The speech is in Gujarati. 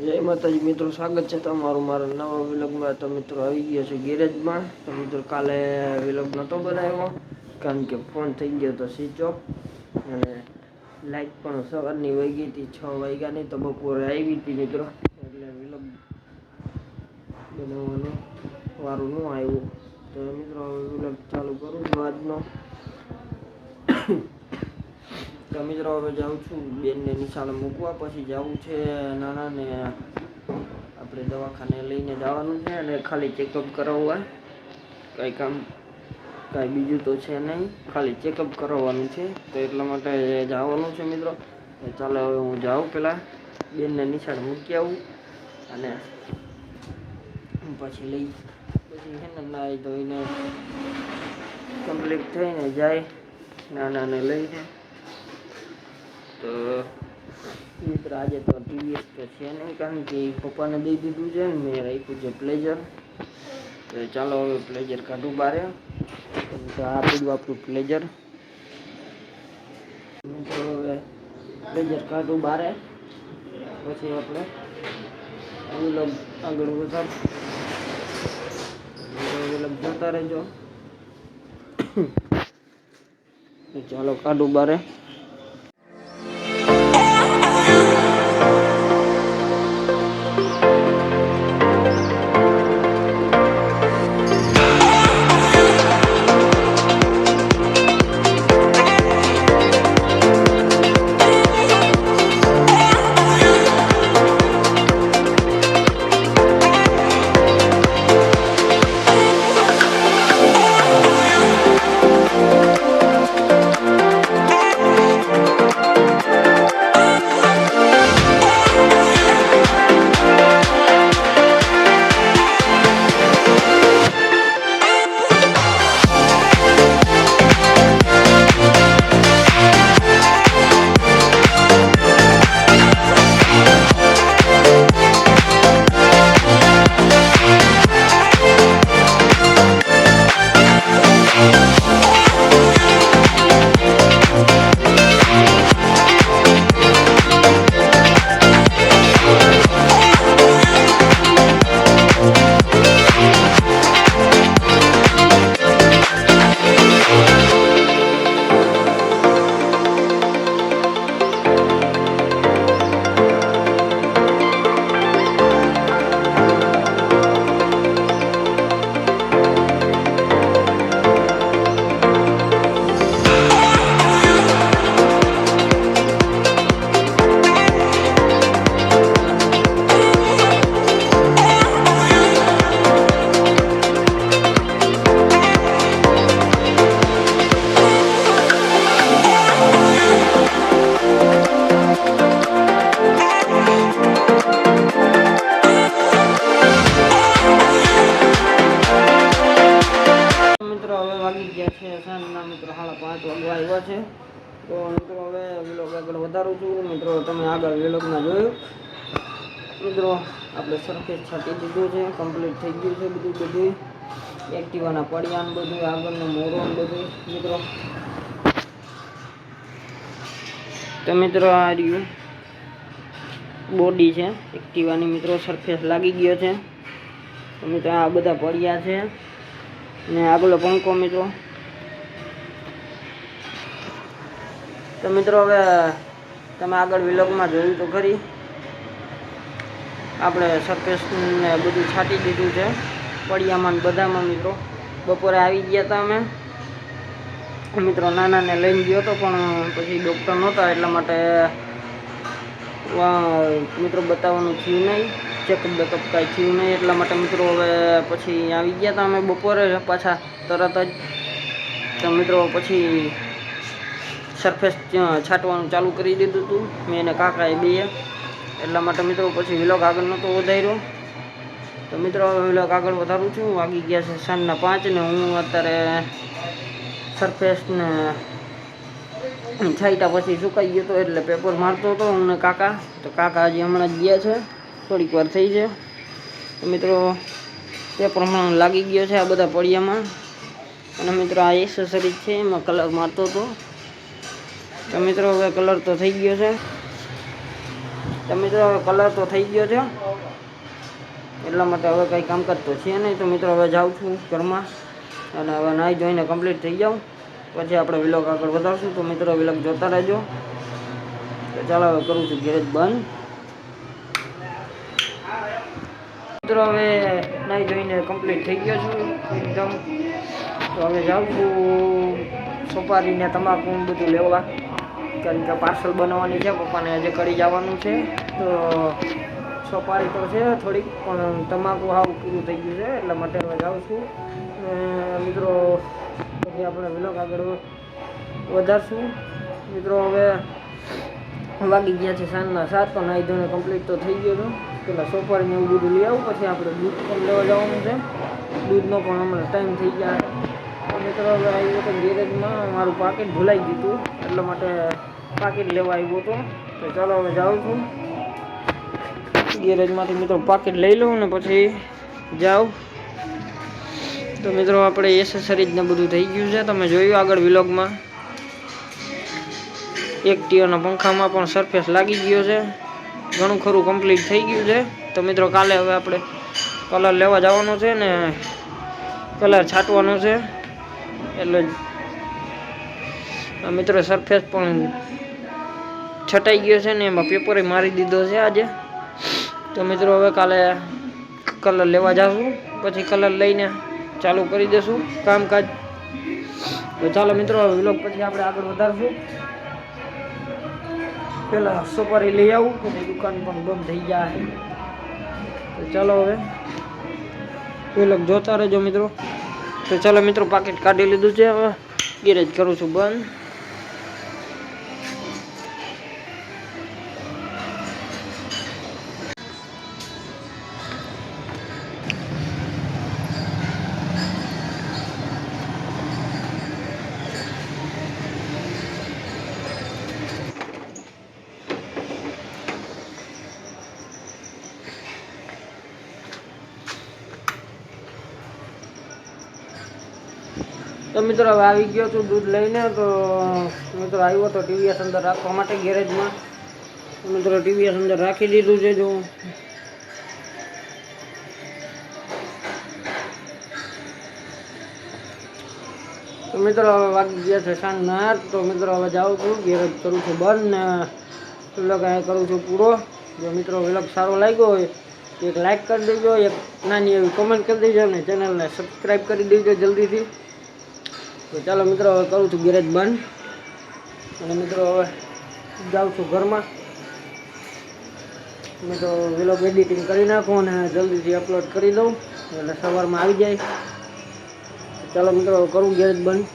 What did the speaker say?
માતાજી, મિત્રો, સ્વાગત છે તમારું મારા નવા વિલોગમાં. તો મિત્રો, આવી ગયા છે ગેરેજમાં. તો મિત્રો, કાલે વિલોગ નહોતો બનાવ્યો, કારણ કે ફોન થઈ ગયો તો સ્વિચ ઓફ અને લાઇટ પણ સવારની વહી ગઈ હતી, છ વાગ્યાની તો બપોરે આવી હતી, મિત્રો. એટલે વિલોગ બનાવવાનું વારું ન આવ્યું. તો મિત્રો વિલોગ ચાલુ કરું આજનો. તો મિત્રો હવે જાઉં છું. બેનને નિશાળે મૂકવા, પછી જવું છે નાનાને. આપણે દવાખાને લઈને જવાનું છે અને ખાલી ચેકઅપ કરાવવા. કંઈ કામ, કાંઈ બીજું તો છે નહીં. ખાલી ચેકઅપ કરાવવાનું છે. તો એટલા માટે જવાનું છે મિત્રો. ચાલો હવે હું જાઉં પહેલાં બેનને નિશાળ મૂકી આવું. અને પછી લઈ પછી છે ને નાહી ધોઈને કમ્પ્લીટ થઈને જાય નાનાને લઈને. તો મિત્ર, આજે તો ટીવીએસ તો છે નહીં, કારણ કે પપ્પાને દઈ દીધું છે ને, મેં રાખ્યું છે પ્લેઝર તો ચાલો હવે પ્લેઝર કાઢું બારે. તો આ બધું આપણું પ્લેઝર મિત્રો હવે પ્લેઝર કાઢું બારે. પછી આપણે વિલોગ આગળ વધાર વિલોગ જોતા રહેજો. ચાલો કાઢું બારે. આવ્યા છે. તો મિત્રો હવે વિલોગ આગળ વધારું છું. મિત્રો, તમે આગળ વિલોગમાં જોયું. મિત્રો, આપણે સરખેજ છાંટી દીધું છે. કમ્પ્લીટ થઈ ગયું છે બધું બધું. એક્ટિવાના પડિયા ને બધું, આગળનું મોરો બધું. મિત્રો. તો મિત્રો, આ રહ્યું બોડી છે. એક્ટિવાની મિત્રો, સરફેસ લાગી ગયો છે. મિત્રો, આ બધા પડિયા છે. ને આગલો પંખો, મિત્રો. તો મિત્રો હવે તમે આગળ વિલોગમાં જોયું તો ખરી. આપણે સરફેસ ને બધું છાંટી દીધું છે. પડિયામાં બધામાં મિત્રો. બપોરે આવી ગયા હતા અમે. મિત્રો નાનાને લઈને ગયો હતો પણ પછી ડૉક્ટર નહોતા એટલા માટે મિત્રો બતાવવાનું થયું નહીં. ચેકઅપ બેકઅપ કાંઈ થયું નહીં એટલા માટે મિત્રો હવે પછી આવી ગયા હતા અમે બપોરે પાછા તરત જ. તો મિત્રો પછી સરફેસ છાંટવાનું ચાલુ કરી દીધું હતું મેં એને કાકાએ બે. એટલા માટે મિત્રો પછી વિલોગ આગળ નહોતો વધાર્યો. તો મિત્રો, હવે વિલોગ આગળ વધારું છું. વાગી ગયા છે સાંજના પાંચ ને હું અત્યારે સરફેસને છાંટ્યા પછી સુકાઈ ગયો હતો એટલે પેપર મારતો હતો હું કાકા. તો કાકા હજી હમણાં જ ગયા છે. થોડીક વાર થઈ છે. તો મિત્રો પેપર હમણાં લાગી ગયો છે આ બધા પડિયામાં. અને મિત્રો, આ એક્સેસરીઝ છે, એમાં કલર મારતો હતો. તો મિત્રો, હવે કલર તો થઈ ગયો છે. તો મિત્રો, હવે કલર તો થઈ ગયો છે. એટલા માટે હવે કંઈ કામકાજ તો છે નહીં. તો મિત્રો, હવે જાઉં છું ઘરમાં. અને હવે નાહી જોઈને કમ્પ્લીટ થઈ જાઉં. પછી આપણે વિલોગ આગળ વધારશું. તો મિત્રો વિલોગ જોતા રહેજો. તો ચાલો, હવે કરું છું ગેરેજ બંધ. મિત્રો, હવે નાહી જોઈને કમ્પ્લીટ થઈ ગયો છું એકદમ. તો હવે જાઉં છું. સોપારીને તમાકુ બધું લેવા. કારણ કે પાર્સલ બનાવવાની છે, પપ્પાને આજે કરી જવાનું છે. તો સોપારી તો છે થોડીક, પણ તમાકુ હાવ પૂરું થઈ ગયું છે, એટલા માટે હવે જાઉં છું. ને મિત્રો, પછી આપણે વિલોક આગળ વધારશું. મિત્રો, હવે વાગી ગયા છે સાંજના સાત તો નાહી ધોને કમ્પ્લીટ તો થઈ ગયો હતું. પેલા સોપારીને એવું બધું લઈ આવું, પછી આપણે દૂધ પણ લેવા જવાનું છે. દૂધનો પણ હમણાં ટાઈમ થઈ ગયા. મિત્રો, હવે આવી વખત ગેરેજમાં મારું પાકેટ ભૂલાઈ ગયું હતું, એટલા માટે પાકીટ લેવા આવ્યો હતો તો ચાલો હવે જાઉં છું. ગેરેજમાંથી મિત્રો પાકીટ લઈ લઉં ને પછી જાઉં. તો મિત્રો આપણે એસેસરીજ ને બધું થઈ ગયું છે. તમે જોયું આગળ વિલોગમાં એક ટીઓના પંખામાં પણ સરફેસ લાગી ગયો છે. ઘણું ખરું કમ્પ્લીટ થઈ ગયું છે. તો મિત્રો કાલે હવે આપણે કલર લેવા જવાનો છે ને કલર છાંટવાનો છે. એટલે મિત્રો સરફેસ પણ છટાઈ ગયો છે ને એમાં પેપરે મારી દીધો છે આજે. તો મિત્રો હવે કાલે કલર લેવા જશું. પછી કલર લઈને ચાલુ કરી દેશું કામકાજ. તો ચાલો મિત્રો વ્લોગ પછી આપણે આગળ વધારશું. પેલા સોપારી લઈ આવું, પછી દુકાન પણ બંધ થઈ જાય. તો ચાલો હવે વ્લોગ જોતા રહેજો મિત્રો. તો ચાલો મિત્રો પાકીટ કાઢી લીધું છે હવે. ગેરેજ કરું છું બંધ. તો મિત્રો હવે આવી ગયો છું દૂધ લઈને, તો મિત્રો આવ્યો તો ટીવીએસ અંદર રાખવા માટે ગેરેજમાં. મિત્રો ટીવીએસ અંદર રાખી દીધું છે, જો. તો મિત્રો હવે વાગી ગયા છે સાંજના, તો મિત્રો હવે જાઉં છું, ગેરેજ કરું છું બંધ ને વ્લોગ અહીંયા કરું છું પૂરો. જો મિત્રો વ્લોગ સારો લાગ્યો હોય એક લાઇક કરી દેજો, એક નાની એવી કોમેન્ટ કરી દેજો અને ચેનલને સબસ્ક્રાઈબ કરી દેજો જલ્દીથી. ચાલો મિત્રો, હવે કરું છું ગેરેજ બંધ. અને મિત્રો, હવે જાઉં છું ઘરમાં. મેં તો વિલોગ એડિટિંગ કરી નાખું અને જલ્દીથી અપલોડ કરી દઉં. એટલે સવારમાં આવી જાય. ચાલો મિત્રો કરું ગેરેજ બંધ.